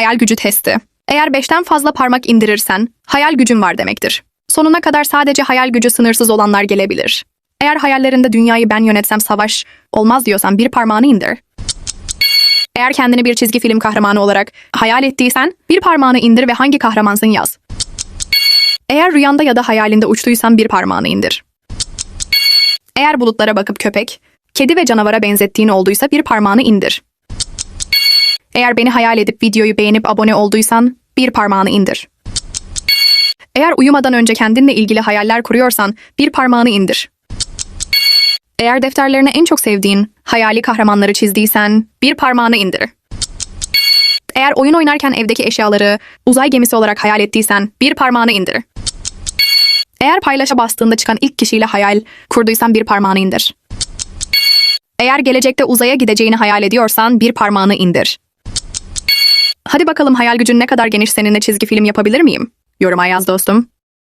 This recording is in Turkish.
Hayal gücü testi. Eğer beşten fazla parmak indirirsen hayal gücün var demektir. Sonuna kadar sadece hayal gücü sınırsız olanlar gelebilir. Eğer hayallerinde dünyayı ben yönetsem savaş olmaz diyorsan bir parmağını indir. Eğer kendini bir çizgi film kahramanı olarak hayal ettiysen bir parmağını indir ve hangi kahramansın yaz. Eğer rüyanda ya da hayalinde uçtuysan bir parmağını indir. Eğer bulutlara bakıp köpek, kedi ve canavara benzettiğin olduysa bir parmağını indir. Eğer beni hayal edip videoyu beğenip abone olduysan bir parmağını indir. Eğer uyumadan önce kendinle ilgili hayaller kuruyorsan bir parmağını indir. Eğer defterlerine en çok sevdiğin hayali kahramanları çizdiysen bir parmağını indir. Eğer oyun oynarken evdeki eşyaları uzay gemisi olarak hayal ettiysen bir parmağını indir. Eğer paylaşa bastığında çıkan ilk kişiyle hayal kurduysan bir parmağını indir. Eğer gelecekte uzaya gideceğini hayal ediyorsan bir parmağını indir. Hadi bakalım hayal gücün ne kadar geniş seninle çizgi film yapabilir miyim? Yoruma yaz dostum.